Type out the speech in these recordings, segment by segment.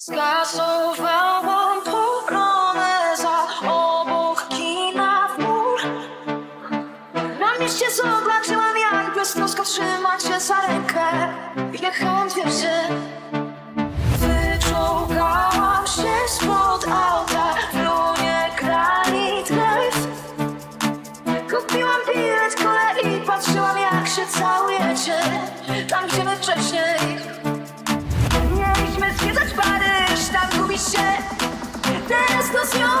Skasowałam poloneza obok kina w mur. Na mieście zobaczyłam jak beztrosko trzyma cię za rękę. Jechałam pierwszy Wyczołgałam się spod auta W lunie granit life Kupiłam bilet kolei Patrzyłam jak się całujecie. Tam gdzie my wcześniej 消。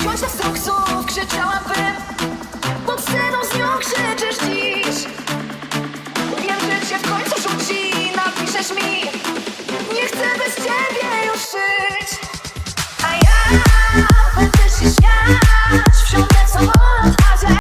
Wciąż na struksów krzyczałam by